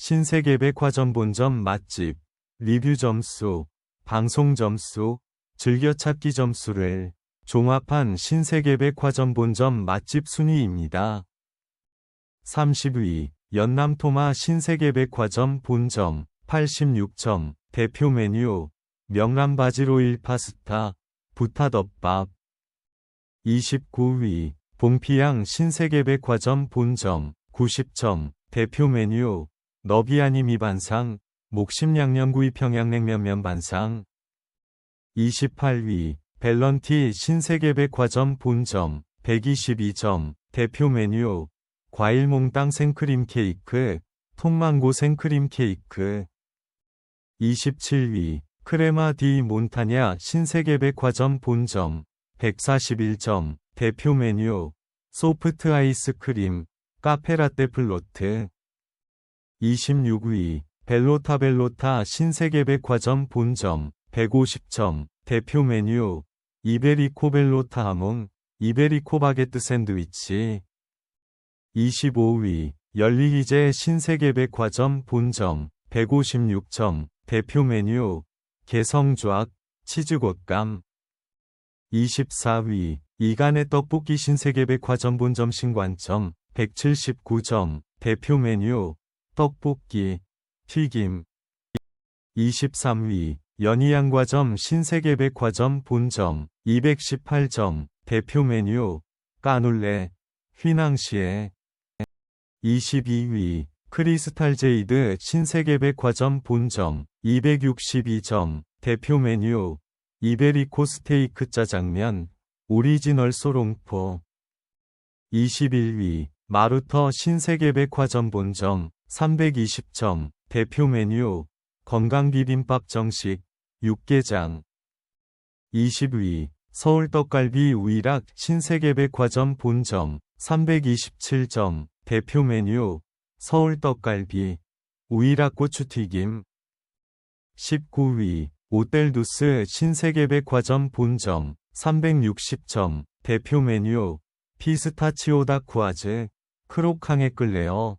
신세계백화점 본점 맛집, 리뷰 점수, 방송 점수, 즐겨찾기 점수를 종합한 신세계백화점 본점 맛집 순위입니다. 30위 연남토마 신세계백화점 본점 86점 대표 메뉴 명란 바지로일 파스타 부타덮밥 29위 봉피양 신세계백화점 본점 90점 대표 메뉴 너비아니 미반상 목심양념구이 평양냉면 면 반상. 28위 벨런티 신세계백화점 본점 122점 대표 메뉴. 과일 몽땅 생크림 케이크 통망고 생크림 케이크. 27위 크레마 디 몬타냐 신세계백화점 본점 141점 대표 메뉴. 소프트 아이스크림 카페라떼 플로트 26위 벨로타 벨로타 신세계백화점 본점 150점 대표 메뉴 이베리코 벨로타 하몽 이베리코 바게트 샌드위치. 25위 열리기제 신세계백화점 본점 156점 대표 메뉴 개성좌악 치즈곶감. 24위 이간의 떡볶이 신세계백화점 본점 신관점 179점 대표 메뉴 떡볶이 튀김. 23위 연희양과점 신세계백화점 본점 218점 대표 메뉴 까눌레 휘낭시에. 22위 크리스탈 제이드 신세계백화점 본점 262점 대표 메뉴 이베리코 스테이크 짜장면 오리지널 소롱포. 21위 마루터 신세계백화점 본점 320점 대표 메뉴 건강 비빔밥 정식 육개장. 20위 서울 떡갈비 우이락 신세계백화점 본점 327점 대표 메뉴 서울 떡갈비 우이락 고추튀김. 19위 오텔두스 신세계백화점 본점 360점 대표 메뉴 피스타치오 다쿠아즈 크로캉에 끌레어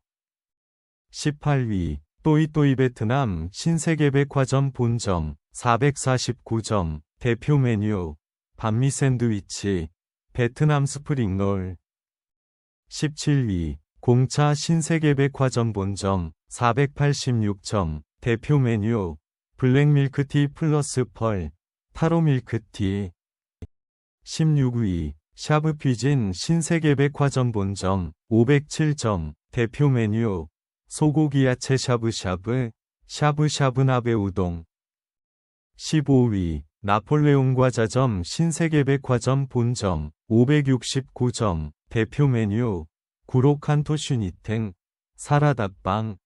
18위 또이또이 베트남 신세계 백화점 본점 449점 대표 메뉴 반미 샌드위치 베트남 스프링롤. 17위 공차 신세계 백화점 본점 486점 대표 메뉴 블랙 밀크티 플러스 펄 타로 밀크티. 16위 샤브피진 신세계 백화점 본점 507점 대표 메뉴 소고기 야채 샤브샤브 샤브샤브 나베 우동. 15위 나폴레옹 과자점 신세계 백화점 본점 569점 대표 메뉴 구로칸토 슈니탱 사라다빵.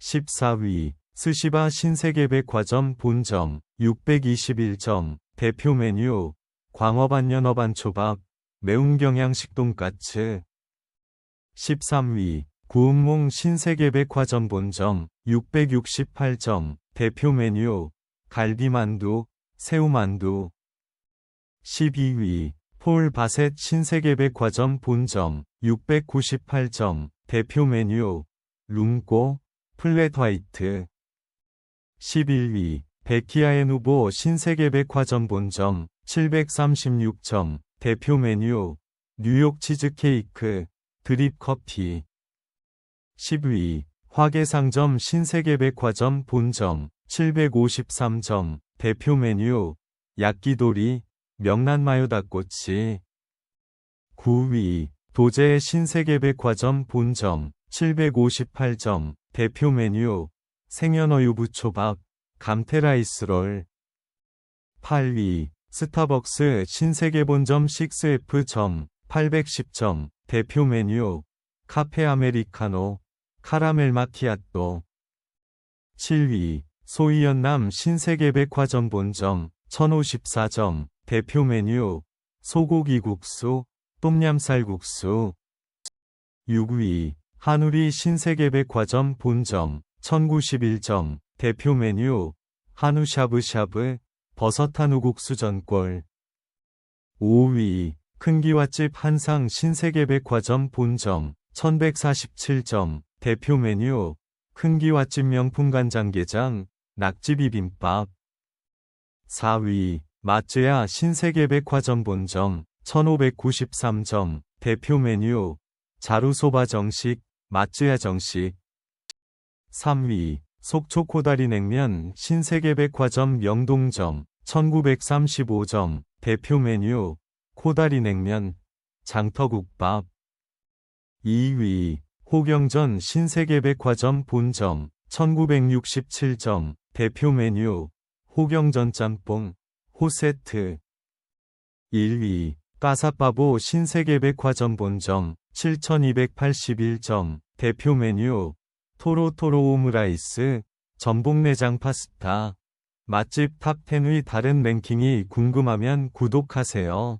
14위 스시바 신세계 백화점 본점 621점 대표 메뉴 광어반 연어반 초밥 매운 경양식 돈까츠. 13위 구운몽 신세계백화점 본점 668점 대표 메뉴 갈비만두 새우만두. 12위 폴 바셋 신세계백화점 본점 698점 대표 메뉴 룸꼬 플랫 화이트. 11위 베키아의 누보 신세계백화점 본점 736점 대표 메뉴 뉴욕 치즈케이크 드립 커피 10위 화계상점 신세계백화점 본점 753점 대표 메뉴 야끼도리 명란마요 닭꼬치. 9위 도제의 신세계백화점 본점 758점 대표 메뉴 생연어유 부초밥 감테라이스롤. 8위 스타벅스 신세계 본점 6F점 810점 대표 메뉴 카페 아메리카노 카라멜 마키아또. 7위 소이연남 신세계백화점 본점 1054점 대표 메뉴 소고기 국수 똠얌쌀 국수. 6위 한우리 신세계백화점 본점 1091점 대표 메뉴 한우 샤브샤브 버섯 한우 국수 전골. 5위 큰기와집 한상 신세계백화점 본점 1147점 대표 메뉴 큰기와찜 명품 간장게장, 낙지 비빔밥. 4위, 마쯔야 신세계 백화점 본점, 1593점, 대표 메뉴, 자루소바 정식, 마쯔야 정식. 3위, 속초 코다리 냉면 신세계 백화점 명동점, 1935점, 대표 메뉴, 코다리 냉면, 장터국밥. 2위, 호경전 신세계백화점 본점, 1967점, 대표 메뉴, 호경전 짬뽕, 호세트. 1위, 까사빠보 신세계백화점 본점, 7281점, 대표 메뉴, 토로토로 오므라이스, 전복내장 파스타. 맛집 탑10의 다른 랭킹이 궁금하면 구독하세요.